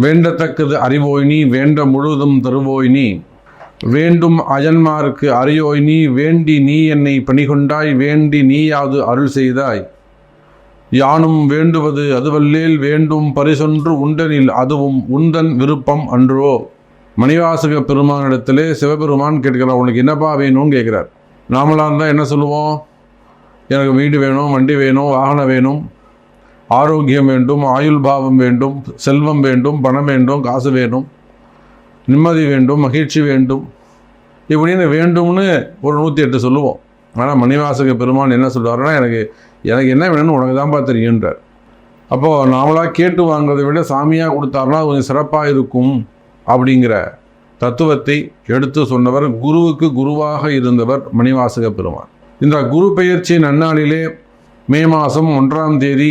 வேண்டத்தக்கது அறிவோய் நீ வேண்ட முழுதும் தருவோய் நீ. வேண்டும் அயன்மார்க்கு அறியோய் நீ வேண்டி நீ என்னை பணிகொண்டாய் வேண்டி நீயாது அருள் செய்தாய். யானும் வேண்டுவது அதுவல்லேல் வேண்டும் பரிசொன்று உண்டனில் அதுவும் உந்தன் விருப்பம் அன்றோ. மணிவாசக பெருமானிடத்திலே சிவபெருமான் கேட்கிறார் உனக்கு என்னப்பா வேணும்னு கேட்குறார். நாமளாக இருந்தால் என்ன சொல்லுவோம்? எனக்கு வீடு வேணும் வண்டி வேணும் வாகனம் வேணும். ஆரோக்கியம் வேண்டும் ஆயுள் பாவம் வேண்டும் செல்வம் வேண்டும் பணம் வேண்டும் காசு வேணும் நிம்மதி வேண்டும் மகிழ்ச்சி வேண்டும். இப்படின்னு வேண்டும்னு ஒரு நூற்றி எட்டு சொல்லுவோம். ஆனால் மணிவாசக பெருமான் என்ன சொல்கிறாருன்னா எனக்கு எனக்கு என்ன வேணும்னு உனக்கு தான்ப்பா தெரியுன்றார் அப்போது நாமளாக கேட்டு வாங்குறதை விட சாமியாக கொடுத்தாருன்னா கொஞ்சம் சிறப்பாக இருக்கும் அப்படிங்கிற தத்துவத்தை எடுத்து சொன்னவர் குருவுக்கு குருவாக இருந்தவர் மணிவாசக பெருமான். இந்த குரு பெயர்ச்சி நன்னாளிலே மே மாதம் ஒன்றாம் தேதி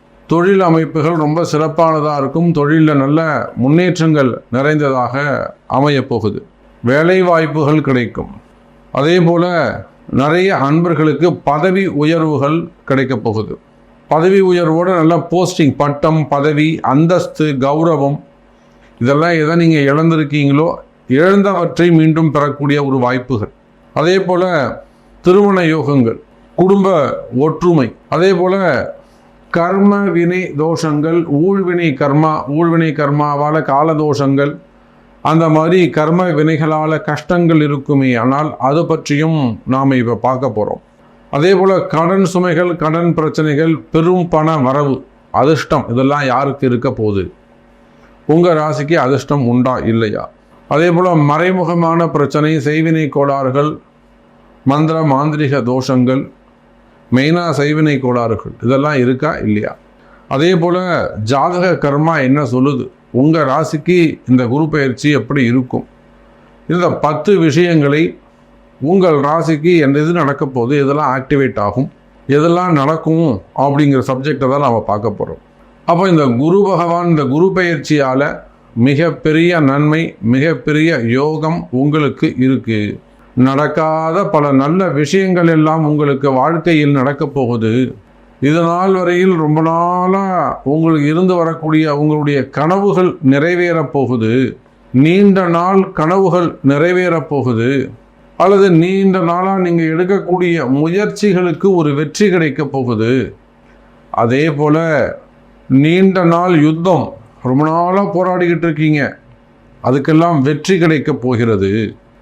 தொழில் அமைப்புகள் ரொம்ப சிறப்பானதாக இருக்கும். தொழிலில் நல்ல முன்னேற்றங்கள் நிறைந்ததாக அமையப் போகுது. வேலை வாய்ப்புகள் கிடைக்கும். அதே போல் நிறைய அன்பர்களுக்கு பதவி உயர்வுகள் கிடைக்கப் போகுது. பதவி உயர்வோடு நல்ல போஸ்டிங் பட்டம் பதவி அந்தஸ்து கௌரவம் இதெல்லாம் எதை நீங்கள் இழந்திருக்கீங்களோ இழந்தவற்றை மீண்டும் பெறக்கூடிய ஒரு வாய்ப்புகள். அதே போல் திருமண யோகங்கள் குடும்ப ஒற்றுமை அதே போல் கர்ம வினை தோஷங்கள் ஊழ்வினை கர்மா ஊழ்வினை கர்மாவால் கால தோஷங்கள் அந்த மாதிரி கர்ம வினைகளால் கஷ்டங்கள் இருக்குமே ஆனால் அது பற்றியும் நாம் இப்போ பார்க்க போகிறோம் அதே போல் கடன் சுமைகள் கடன் பிரச்சனைகள் பெரும் பண வரவு அதிர்ஷ்டம் இதெல்லாம் யாருக்கு இருக்க போகுது? உங்கள் ராசிக்கு அதிர்ஷ்டம் உண்டா இல்லையா? அதே போல் மறைமுகமான பிரச்சனை செய்வினை கோளாறுகள் மந்திர மாந்திரிக தோஷங்கள் மெயினாக சைவினை கோளாறுகள். இதெல்லாம் இருக்கா? இல்லையா? அதே போல் ஜாதக கர்மா என்ன சொல்லுது? உங்கள் ராசிக்கு இந்த குரு பயிற்சி எப்படி இருக்கும்? இந்த பத்து விஷயங்களை உங்கள் ராசிக்கு எந்த இது நடக்க போகுது? எதெல்லாம் ஆக்டிவேட் ஆகும்? எதெல்லாம் நடக்கும்? அப்படிங்கிற சப்ஜெக்டை தான் நாம் பார்க்க போகிறோம் அப்போ இந்த குரு பகவான் இந்த குரு பயிற்சியால் மிகப்பெரிய நன்மை மிகப்பெரிய யோகம் உங்களுக்கு இருக்குது நடக்காத பல நல்ல விஷயங்கள் எல்லாம் உங்களுக்கு வாழ்க்கையில் நடக்கப் போகுது. இது நாள் வரையில் ரொம்ப நாளாக உங்களுக்கு இருந்து வரக்கூடிய உங்களுடைய கனவுகள் நிறைவேறப் போகுது. நீண்ட நாள் கனவுகள் நிறைவேறப் போகுது. அல்லது நீண்ட நாளாக நீங்கள் எடுக்கக்கூடிய முயற்சிகளுக்கு ஒரு வெற்றி கிடைக்கப் போகுது. அதே போல் நீண்ட நாள் யுத்தம் ரொம்ப நாளாக போராடிக்கிட்டு இருக்கீங்க. அதுக்கெல்லாம் வெற்றி கிடைக்கப் போகிறது.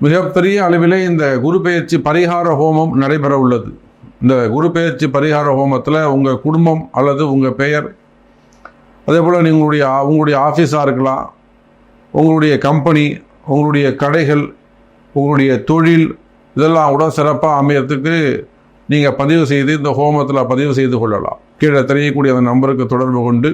மிகப்பெரிய அளவிலே இந்த குரு பெயர்ச்சி பரிகார ஹோமம் நடைபெற உள்ளது இந்த குரு பெயர்ச்சி பரிகார ஹோமத்தில் உங்கள் குடும்பம் அல்லது உங்கள் பெயர் அதே போல் உங்களுடைய உங்களுடைய ஆஃபீஸாக இருக்கலாம் உங்களுடைய கம்பெனி உங்களுடைய கடைகள் உங்களுடைய தொழில் இதெல்லாம் கூட சிறப்பாக அமையறதுக்கு நீங்கள் பதிவு செய்து இந்த ஹோமத்தில் பதிவு செய்து கொள்ளலாம். கீழே தெரியக்கூடிய அந்த நம்பருக்கு தொடர்பு கொண்டு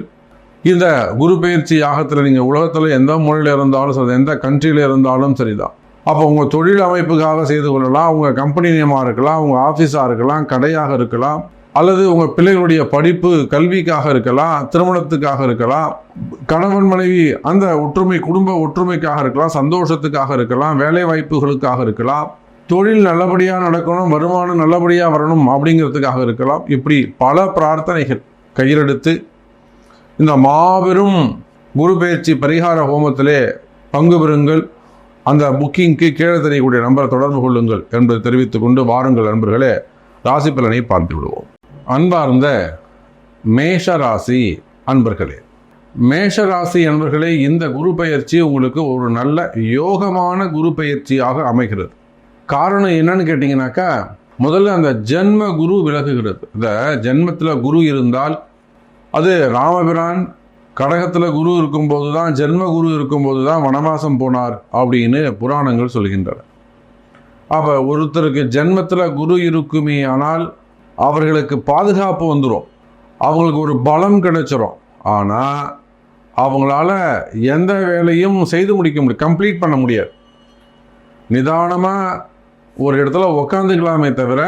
இந்த குரு பயிற்சி யாகத்தில் நீங்கள் உலகத்தில் எந்த மொழியில் இருந்தாலும் சரி எந்த கண்ட்ரியில் இருந்தாலும் சரிதான். அப்போ உங்கள் தொழில் அமைப்புக்காக செய்து கொள்ளலாம். உங்கள் கம்பெனி நேமாக இருக்கலாம். உங்கள் ஆஃபீஸாக இருக்கலாம். கடையாக இருக்கலாம். அல்லது உங்கள் பிள்ளைகளுடைய படிப்பு கல்விக்காக இருக்கலாம். திருமணத்துக்காக இருக்கலாம். கணவன் மனைவி அந்த ஒற்றுமை குடும்ப ஒற்றுமைக்காக இருக்கலாம். சந்தோஷத்துக்காக இருக்கலாம். வேலை வாய்ப்புகளுக்காக இருக்கலாம். தொழில் நல்லபடியாக நடக்கணும். வருமானம் நல்லபடியாக வரணும் அப்படிங்கிறதுக்காக இருக்கலாம். இப்படி பல பிரார்த்தனைகள் கையிலெடுத்து இந்த மாபெரும் குரு பயிற்சி பரிகார ஹோமத்திலே பங்கு பெறுங்கள். அந்த புக்கிங்க்கு கீழே தெரியக்கூடிய நம்பரை தொடர்பு கொள்ளுங்கள் என்பதை தெரிவித்துக் கொண்டு வாருங்கள் நண்பர்களே. ராசி பலனை பார்த்து விடுவோம். அன்பார்ந்த மேஷ ராசி அன்பர்களே மேஷ ராசி அன்பர்களே இந்த குரு பயிற்சி உங்களுக்கு ஒரு நல்ல யோகமான குரு பயிற்சியாக அமைகிறது. காரணம் என்னன்னு கேட்டிங்கனாக்கா முதல்ல அந்த ஜென்ம குரு விலகுகிறது. இந்த ஜென்மத்தில் குரு இருந்தால் அது ராமபிரான் கடகத்தில் குரு இருக்கும்போது தான் ஜென்ம குரு இருக்கும்போது தான் வனவாசம் போனார் அப்படின்னு புராணங்கள் சொல்கின்றன. அப்போ ஒருத்தருக்கு ஜென்மத்தில் குரு இருக்குமே ஆனால் அவர்களுக்கு பாதுகாப்பு வந்துடும் அவங்களுக்கு ஒரு பலம் கிடைச்சிரும். ஆனால் அவங்களால எந்த வேலையும் செய்து முடிக்க முடியும் கம்ப்ளீட் பண்ண முடியாது. நிதானமாக ஒரு இடத்துல உக்காந்துக்கலாமே தவிர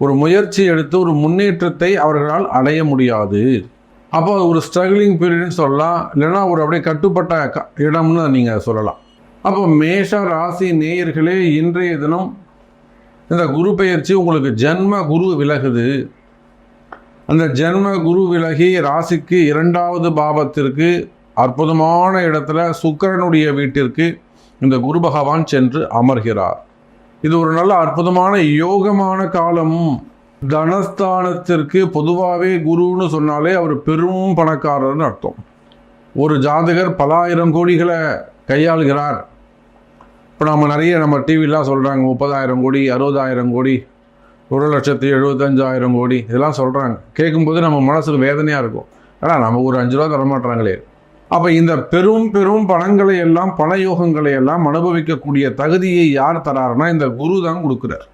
ஒரு முயற்சி எடுத்து ஒரு முன்னேற்றத்தை அவர்களால் அடைய முடியாது. அப்போ ஒரு ஸ்ட்ரகிளிங் பீரியட்னு சொல்லலாம். இல்லைன்னா ஒரு அப்படியே கட்டுப்பட்ட க- இடம்னு நீங்கள் சொல்லலாம். அப்போ மேஷ ராசி நேயர்களே இன்றைய தினம் இந்த குரு பெயர்ச்சி உங்களுக்கு ஜென்ம குரு விலகுது. அந்த ஜென்ம குரு விலகி ராசிக்கு இரண்டாவது பாவத்திற்கு அற்புதமான இடத்துல சுக்கரனுடைய வீட்டிற்கு இந்த குரு பகவான் சென்று அமர்கிறார். இது ஒரு நல்ல அற்புதமான யோகமான காலம். தனஸ்தானத்திற்கு பொதுவாகவே குருன்னு சொன்னாலே அவர் பெரும் பணக்காரர்னு அர்த்தம். ஒரு ஜாதகர் பலாயிரம் கோடிகளை கையாளுகிறார். இப்போ நம்ம நிறைய நம்ம டிவிலாம் சொல்கிறாங்க முப்பதாயிரம் கோடி அறுபதாயிரம் கோடி ஒரு லட்சத்தி எழுபத்தஞ்சாயிரம் கோடி இதெல்லாம் சொல்கிறாங்க கேட்கும்போது நம்ம மனசுக்கு வேதனையாக இருக்கும். ஆனால் நம்ம ஒரு அஞ்சு ரூபா தரமாட்டுறாங்களே அப்போ இந்த பெரும் பெரும் பணங்களை எல்லாம் பண யோகங்களை எல்லாம் அனுபவிக்கக்கூடிய தகுதியை யார் தராருன்னா இந்த குரு தான் கொடுக்குறார்.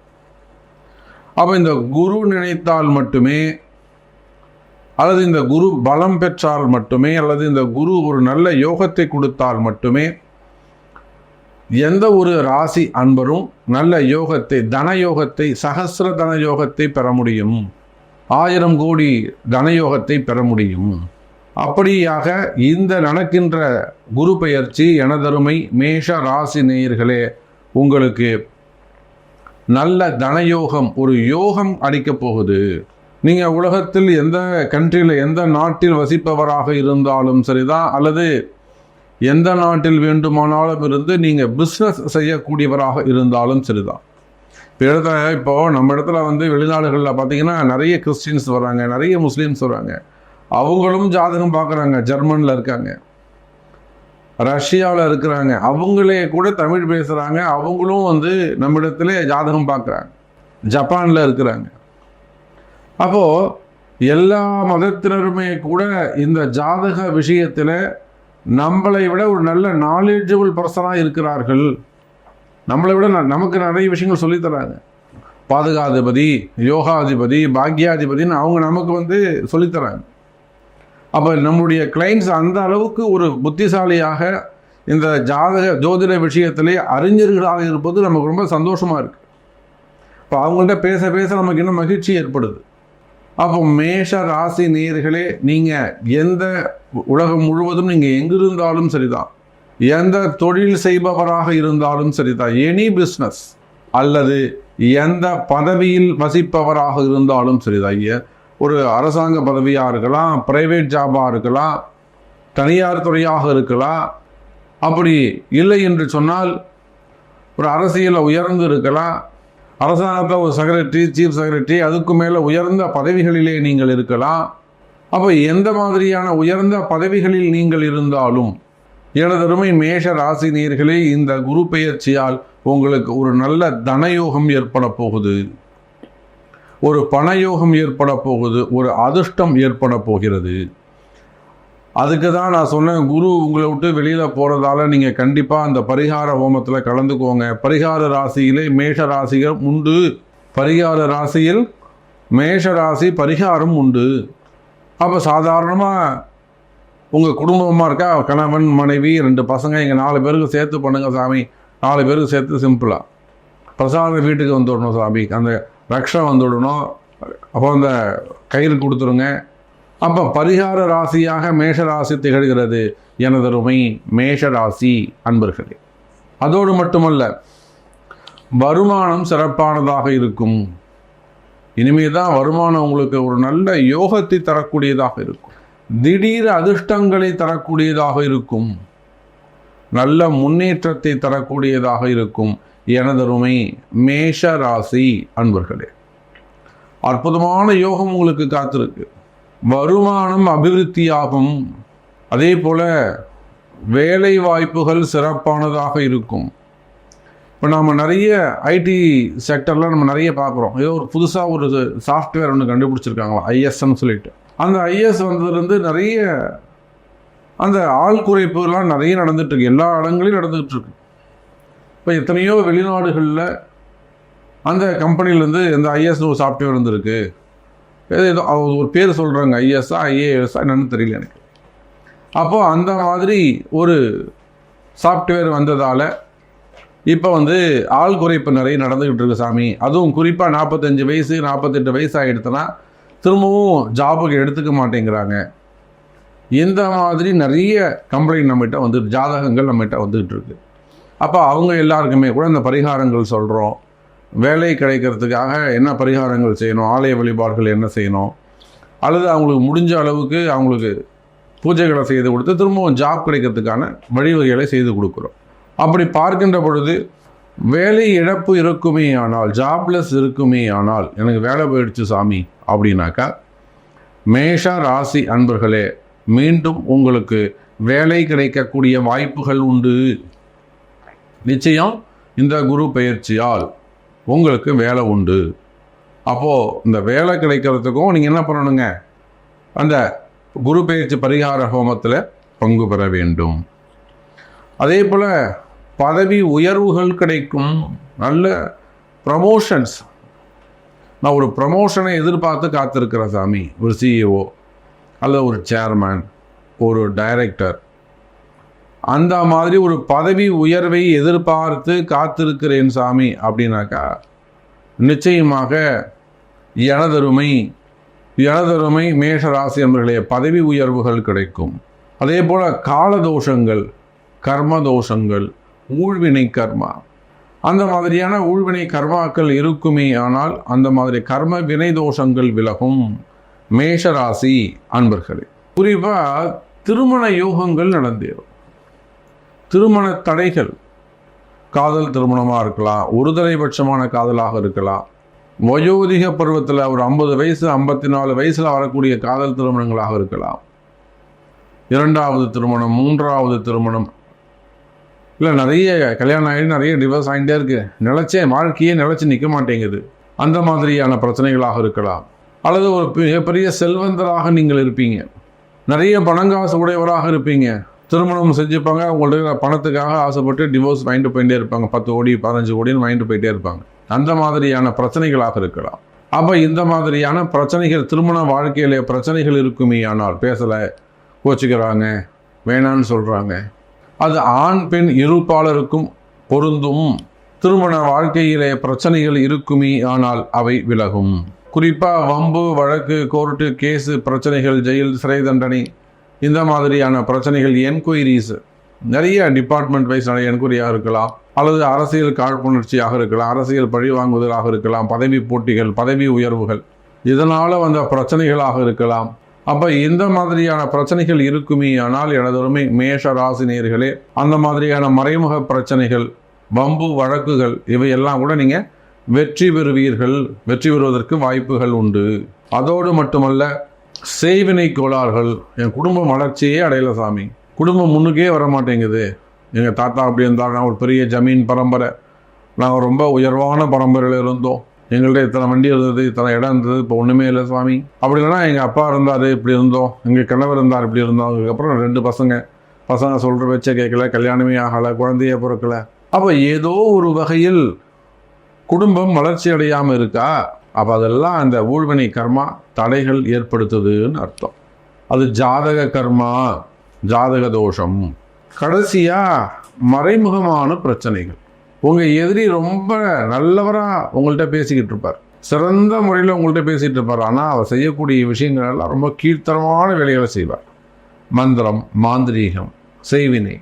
அப்போ இந்த குரு நினைத்தால் மட்டுமே அல்லது இந்த குரு பலம் பெற்றால் மட்டுமே அல்லது இந்த குரு ஒரு நல்ல யோகத்தை கொடுத்தால் மட்டுமே எந்த ஒரு ராசி அன்பரும் நல்ல யோகத்தை தன யோகத்தை சகசிர தன யோகத்தை பெற முடியும். ஆயிரம் கோடி தனயோகத்தை பெற முடியும். அப்படியாக இந்த நடக்கின்ற குரு பெயர்ச்சி எனதருமை மேஷ ராசி நேயர்களே உங்களுக்கு நல்ல தனயோகம் ஒரு யோகம் அளிக்கப் போகுது. நீங்கள் உலகத்தில் எந்த கண்ட்ரியில் எந்த நாட்டில் வசிப்பவராக இருந்தாலும் சரிதான் அல்லது எந்த நாட்டில் வேண்டுமானாலும் இருந்து நீங்கள் பிஸ்னஸ் செய்யக்கூடியவராக இருந்தாலும் சரிதான் இப்போ இடத்துல இப்போது நம்ம இடத்துல வந்து வெளிநாடுகளில் பார்த்தீங்கன்னா நிறைய கிறிஸ்டின்ஸ் வராங்க நிறைய முஸ்லீம்ஸ் வராங்க அவங்களும் ஜாதகம் பார்க்குறாங்க ஜெர்மனில் இருக்காங்க. ரஷ்யாவில் இருக்கிறாங்க. அவங்களே கூட தமிழ் பேசுகிறாங்க அவங்களும் வந்து நம்மிடத்துல ஜாதகம் பார்க்குறாங்க. ஜப்பானில் இருக்கிறாங்க. அப்போது எல்லா மதத்தினருமே கூட இந்த ஜாதக விஷயத்தில் நம்மளை விட ஒரு நல்ல நாலேஜபிள் பர்சனாக இருக்கிறார்கள். நம்மளை விட ந- நமக்கு நிறைய விஷயங்கள் சொல்லித் தராங்க. பாதுகாதிபதி யோகாதிபதி பாக்யாதிபதின்னு அவங்க நமக்கு வந்து சொல்லித் தராங்க. அப்போ நம்முடைய கிளைண்ட்ஸ் அந்த அளவுக்கு ஒரு புத்திசாலியாக இந்த ஜாதக ஜோதிட விஷயத்திலே அறிஞர்களாக இருப்பது நமக்கு ரொம்ப சந்தோஷமாக இருக்குது இப்போ அவங்கள்ட்ட பேச பேச நமக்கு இன்னும் மகிழ்ச்சி ஏற்படுது. அப்போ மேஷ ராசி நேர்களே நீங்கள் எந்த உலகம் முழுவதும் நீங்கள் எங்கிருந்தாலும் சரிதான். எந்த தொழில் செய்பவராக இருந்தாலும் சரிதான். எனி பிஸ்னஸ் அல்லது எந்த பதவியில் வசிப்பவராக இருந்தாலும் சரிதான். ஏ- ஒரு அரசாங்க பதவியாக இருக்கலாம் பிரைவேட் ஜாபாக இருக்கலாம் தனியார் துறையாக இருக்கலாம். அப்படி இல்லை என்று சொன்னால் ஒரு அரசியலில் உயர்ந்து இருக்கலாம். அரசாங்கத்தில் ஒரு செக்ரட்டரி சீஃப் செக்ரட்டரி அதுக்கு மேலே உயர்ந்த பதவிகளிலே நீங்கள் இருக்கலாம். அப்போ எந்த மாதிரியான உயர்ந்த பதவிகளில் நீங்கள் இருந்தாலும் எனதருமை மேஷ ராசி நேர்களே இந்த குரு பெயர்ச்சியால் உங்களுக்கு ஒரு நல்ல தனயோகம் ஏற்பட போகுது. ஒரு பணயோகம் ஏற்பட போகுது ஒரு அதிர்ஷ்டம் ஏற்பட போகிறது. அதுக்கு தான் நான் சொன்னேன் குரு உங்களை விட்டு வெளியில் போகிறதால நீங்கள் கண்டிப்பாக அந்த பரிகார ஹோமத்தில் கலந்துக்கோங்க. பரிகார ராசியிலே மேஷ ராசிகள் உண்டு. பரிகார ராசியில் மேஷ ராசி பரிகாரம் உண்டு. அப்போ சாதாரணமாக உங்கள் குடும்பமாக இருக்கா? கணவன் மனைவி ரெண்டு பசங்க எங்கள் நாலு பேருக்கு சேர்த்து பண்ணுங்கள் சாமி. நாலு பேருக்கு சேர்த்து சிம்பிளாக பிரசாத வீட்டுக்கு வந்துடணும் சாமி. அந்த ரக்ஷா வந்துவிடணும் அப்போ அந்த கயிறு கொடுத்துருங்க. அப்போ பரிகார ராசியாக மேஷ ராசி திகழ்கிறது. எனதருமை மேஷ ராசி அன்பர்களே. அதோடு மட்டுமல்ல வருமானம் சிறப்பானதாக இருக்கும். இனிமே தான் வருமானம் உங்களுக்கு ஒரு நல்ல யோகத்தை தரக்கூடியதாக இருக்கும். திடீர் அதிர்ஷ்டங்களை தரக்கூடியதாக இருக்கும். நல்ல முன்னேற்றத்தை தரக்கூடியதாக இருக்கும். எனதருமை மேஷ ராசி அன்பர்களே அற்புதமான யோகம் உங்களுக்கு காத்திருக்கு. வருமானம் அபிவிருத்தியாகும் அதே போல் வேலை வாய்ப்புகள் சிறப்பானதாக இருக்கும். இப்போ நம்ம நிறைய ஐடி செக்டரில் நம்ம நிறைய பார்க்குறோம். ஏதோ ஒரு புதுசாக ஒரு சாஃப்ட்வேர் ஒன்று கண்டுபிடிச்சிருக்காங்களா ஐஎஸ்ன்னு சொல்லிட்டு. அந்த ஐஎஸ் வந்ததுலேருந்து நிறைய அந்த ஆள் குறைப்புலாம் நிறைய நடந்துட்டுருக்கு. எல்லா இடங்களையும் நடந்துகிட்ருக்கு இப்போ எத்தனையோ வெளிநாடுகளில் அந்த கம்பெனிலேருந்து இந்த ஐஎஸ் ஒரு சாஃப்ட்வேர் வந்துருக்கு. ஏதோ ஏதோ அவங்க ஒரு பேர் சொல்கிறாங்க ஐஎஸ்ஆ ஐஏஎஸ்ஆ என்னன்னு தெரியல எனக்கு. அப்போது அந்த மாதிரி ஒரு சாஃப்ட்வேர் வந்ததால் இப்போ வந்து ஆள் குறைப்பு நிறைய நடந்துக்கிட்டு இருக்கு சாமி. அதுவும் குறிப்பாக நாற்பத்தஞ்சு வயசு நாற்பத்தெட்டு வயசு ஆகிடுத்துனா திரும்பவும் ஜாபுக்கு எடுத்துக்க மாட்டேங்கிறாங்க. இந்த மாதிரி நிறைய கம்ப்ளைண்ட் நம்மகிட்ட வந்து ஜாதகங்கள் நம்மகிட்ட வந்துக்கிட்டு இருக்குது அப்போ அவங்க எல்லாருக்குமே கூட இந்த பரிகாரங்கள் சொல்கிறோம் வேலை கிடைக்கிறதுக்காக என்ன பரிகாரங்கள் செய்யணும்? ஆலய வழிபாடுகள் என்ன செய்யணும்? அல்லது அவங்களுக்கு முடிஞ்ச அளவுக்கு அவங்களுக்கு பூஜைகளை செய்து கொடுத்து திரும்பவும் ஜாப் கிடைக்கிறதுக்கான வழிவகைகளை செய்து கொடுக்குறோம். அப்படி பார்க்கின்ற பொழுது வேலை இழப்பு இருக்குமே ஆனால் ஜாப்லெஸ் இருக்குமே ஆனால் எனக்கு வேலை போயிடுச்சு சாமி அப்படின்னாக்கா மேஷ ராசி அன்பர்களே மீண்டும் உங்களுக்கு வேலை கிடைக்கக்கூடிய வாய்ப்புகள் உண்டு. நிச்சயம் இந்த குரு பயிற்சியால் உங்களுக்கு வேலை உண்டு. அப்போது இந்த வேலை கிடைக்கிறதுக்கும் நீங்கள் என்ன பண்ணணுங்க? அந்த குரு பயிற்சி பரிகார ஹோமத்தில் பங்கு பெற வேண்டும். அதே போல் பதவி உயர்வுகள் கிடைக்கும். நல்ல ப்ரமோஷன்ஸ் நான் ஒரு ப்ரமோஷனை எதிர்பார்த்து காத்திருக்கிறேன் சாமி. ஒரு சிஇஓ அல்லது ஒரு சேர்மேன் ஒரு டைரக்டர் அந்த மாதிரி ஒரு பதவி உயர்வை எதிர்பார்த்து காத்திருக்கிறேன் சாமி அப்படின்னாக்கா நிச்சயமாக எனதருமை எனதருமை மேஷ ராசி என்பர்களே பதவி உயர்வுகள் கிடைக்கும். அதே போல் காலதோஷங்கள் கர்ம தோஷங்கள் ஊழ்வினை கர்மா. அந்த மாதிரியான ஊழ்வினை கர்மாக்கள் இருக்குமே ஆனால் அந்த மாதிரி கர்ம வினை தோஷங்கள் விலகும் மேஷராசி அன்பர்களே. குறிப்பாக திருமண யோகங்கள் நடந்தேறும். திருமண தடைகள். காதல் திருமணமாக இருக்கலாம் ஒருதலை பட்சமான காதலாக இருக்கலாம். வயோதிக பருவத்தில் ஒரு ஐம்பது வயசு ஐம்பத்தி நாலு வயசில் வரக்கூடிய காதல் திருமணங்களாக இருக்கலாம். இரண்டாவது திருமணம் மூன்றாவது திருமணம். இல்லை நிறைய கல்யாணம் ஆகி நிறைய டிவோர்ஸ் ஆகிட்டே இருக்குது நிலச்சே வாழ்க்கையே நிலச்சி நிற்க மாட்டேங்குது. அந்த மாதிரியான பிரச்சனைகளாக இருக்கலாம். அல்லது ஒரு மிகப்பெரிய செல்வந்தராக நீங்கள் இருப்பீங்க. நிறைய பணங்காசு உடையவராக இருப்பீங்க. திருமணம் செஞ்சுப்பாங்க. அவங்கள்ட்ட பணத்துக்காக ஆசைப்பட்டு டிவோர்ஸ் வாங்கிட்டு போயிட்டே இருப்பாங்க. பத்து கோடி பதினஞ்சு கோடின்னு வாங்கிட்டு போயிட்டே இருப்பாங்க. அந்த மாதிரியான பிரச்சனைகளாக இருக்கலாம். அப்போ இந்த மாதிரியான பிரச்சனைகள் திருமண வாழ்க்கையில பிரச்சனைகள் இருக்குமே ஆனால் பேசலை. கோச்சிக்கிறாங்க. வேணான்னு சொல்கிறாங்க அது ஆண் பெண் இருப்பாளருக்கும் பொருந்தும். திருமண வாழ்க்கையிலே பிரச்சனைகள் இருக்குமே ஆனால் அவை விலகும். குறிப்பாக வம்பு வழக்கு கோர்ட்டு கேஸு பிரச்சனைகள் ஜெயில் சிறை தண்டனை இந்த மாதிரியான பிரச்சனைகள் என்கொயரிஸ் நிறைய டிபார்ட்மெண்ட் வைஸ் நிறைய என்கொயரியாக இருக்கலாம் அல்லது அரசியல் காழ்ப்புணர்ச்சியாக இருக்கலாம் அரசியல் பழி வாங்குதலாக இருக்கலாம் பதவி போட்டிகள் பதவி உயர்வுகள் இதனால் வந்த பிரச்சனைகளாக இருக்கலாம். அப்போ இந்த மாதிரியான பிரச்சனைகள் இருக்குமே ஆனால் எனதொருமை மேஷ ராசினியர்களே அந்த மாதிரியான மறைமுக பிரச்சனைகள் வம்பு வழக்குகள் இவையெல்லாம் கூட நீங்கள் வெற்றி பெறுவீர்கள் வெற்றி பெறுவதற்கு வாய்ப்புகள் உண்டு. அதோடு மட்டுமல்ல செய்வினை கோளாறுகள் என் குடும்பம் வளர்ச்சியே அடையலை சாமி. குடும்பம் முன்னுக்கே வர மாட்டேங்குது எங்கள் தாத்தா அப்படி இருந்தால் நான் ஒரு பெரிய ஜமீன் பரம்பரை. நாங்கள் ரொம்ப உயர்வான பரம்பரையில் இருந்தோம். எங்கள்கிட்ட இத்தனை வண்டி இருந்தது இத்தனை இடம் இருந்தது இப்போ ஒன்றுமே இல்லை சுவாமி அப்படி இல்லைன்னா எங்கள் அப்பா இருந்தார் இப்படி இருந்தோம். எங்கள் கணவர் இருந்தார் இப்படி இருந்தோம். அதுக்கப்புறம் ரெண்டு பசங்க. பசங்க சொல்கிற வச்ச கேட்கல கல்யாணமே ஆகலை குழந்தையே பிறக்கலை. அப்போ ஏதோ ஒரு வகையில் குடும்பம் வளர்ச்சி அடையாமல் இருக்கா? அப்போ அதெல்லாம் அந்த ஊழ்வினை கர்மா தடைகள் ஏற்படுத்துதுன்னு அர்த்தம். அது ஜாதக கர்மா ஜாதக தோஷம். கடைசியாக மறைமுகமான பிரச்சனைகள். உங்கள் எதிரி ரொம்ப நல்லவராக உங்கள்கிட்ட பேசிக்கிட்டு இருப்பார். சிறந்த முறையில் உங்கள்கிட்ட பேசிகிட்டு இருப்பார். ஆனால் அவர் செய்யக்கூடிய விஷயங்கள்லாம் ரொம்ப கீழ்த்தரமான வேலைகளை செய்வார். மந்திரம் மாந்திரீகம் செய்வினை.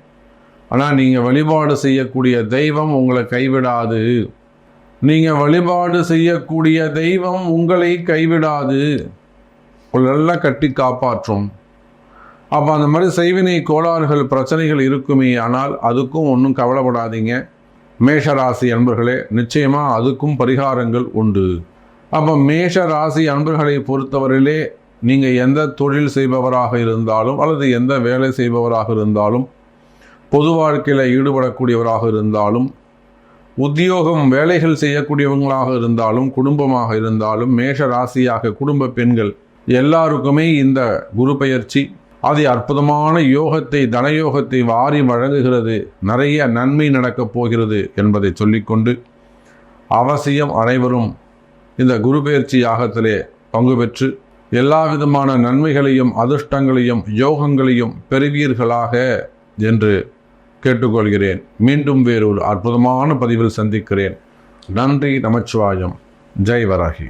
ஆனால் நீங்கள் வழிபாடு செய்யக்கூடிய தெய்வம் உங்களை கைவிடாது. நீங்கள் வழிபாடு செய்யக்கூடிய தெய்வம் உங்களை கைவிடாது. உள்ள நல்லா கட்டி காப்பாற்றும். அப்போ அந்த மாதிரி செய்வினை கோளாறுகள் பிரச்சனைகள் இருக்குமே ஆனால் அதுக்கும் ஒன்றும் கவலைப்படாதீங்க. மேஷராசி அன்பர்களே நிச்சயமாக அதுக்கும் பரிகாரங்கள் உண்டு. அப்போ மேஷ ராசி அன்பர்களை பொறுத்தவரையிலே நீங்கள் எந்த தொழில் செய்பவராக இருந்தாலும் அல்லது எந்த வேலை செய்பவராக இருந்தாலும் பொது வாழ்க்கையில் ஈடுபடக்கூடியவராக இருந்தாலும் உத்தியோகம் வேலைகள் செய்யக்கூடியவங்களாக இருந்தாலும் குடும்பமாக இருந்தாலும் மேஷ ராசியாக குடும்ப பெண்கள் எல்லாருக்குமே இந்த குரு பயிற்சி அது அற்புதமான யோகத்தை தனயோகத்தை வாரி வழங்குகிறது. நிறைய நன்மை நடக்கப் போகிறது என்பதை சொல்லிக்கொண்டு அவசியம் அனைவரும் இந்த குரு பயிற்சி யாகத்திலே பங்கு பெற்று எல்லா விதமான நன்மைகளையும் அதிர்ஷ்டங்களையும் யோகங்களையும் பெறுவீர்களாக என்று கேட்டுக்கொள்கிறேன். மீண்டும் வேறொரு அற்புதமான பதிவில் சந்திக்கிறேன். நன்றி நமச்சிவாயம். ஜெய் வராகி.